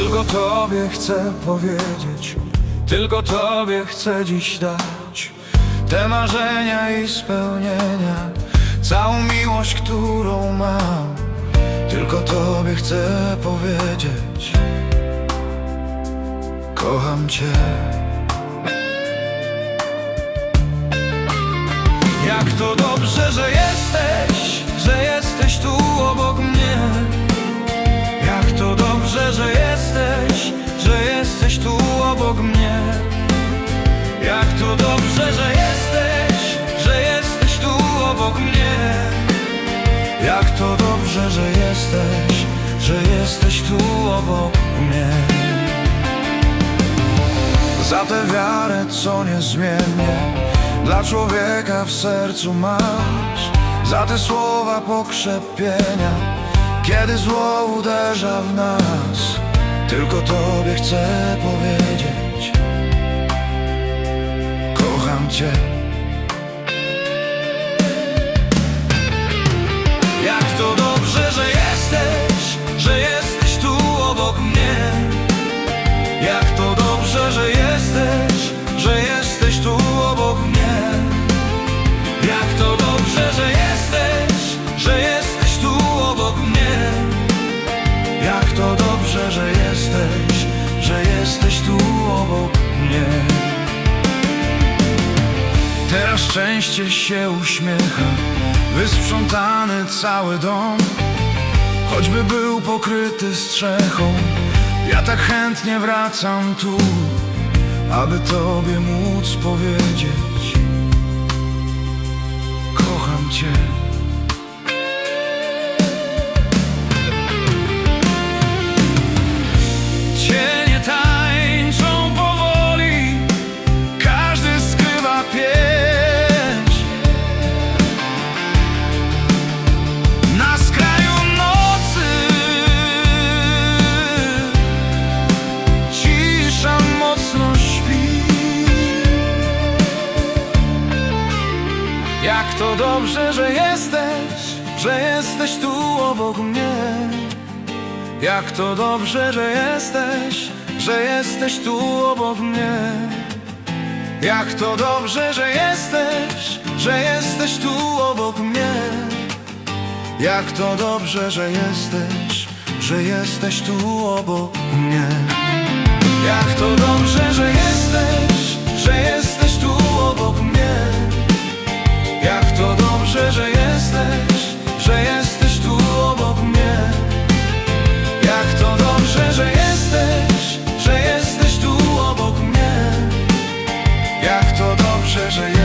Tylko Tobie chcę powiedzieć Tylko Tobie chcę dziś dać Te marzenia i spełnienia Całą miłość, którą mam. Tylko Tobie chcę powiedzieć Kocham Cię. Jak to dobrze, że jesteś mnie. Za tę wiarę, co niezmiennie dla człowieka w sercu masz. Za te słowa pokrzepienia, kiedy zło uderza w nas. Tylko Tobie chcę powiedzieć: Kocham Cię. Jesteś tu obok mnie. Jak to dobrze, że jesteś, że jesteś tu obok mnie. Jak to dobrze, że jesteś, że jesteś tu obok mnie. Teraz szczęście się uśmiecha, wysprzątany cały dom. Choćby był pokryty strzechą, ja tak chętnie wracam tu, aby Tobie móc powiedzieć: Kocham Cię. Jak to dobrze, że jesteś, że jesteś tu obok mnie. Jak to dobrze, że jesteś, że jesteś tu obok mnie. Jak to dobrze, że jesteś, że jesteś tu obok mnie. Jak to dobrze, że jesteś, że jesteś tu obok mnie. Jak to dobrze, że jesteś, że jesteś же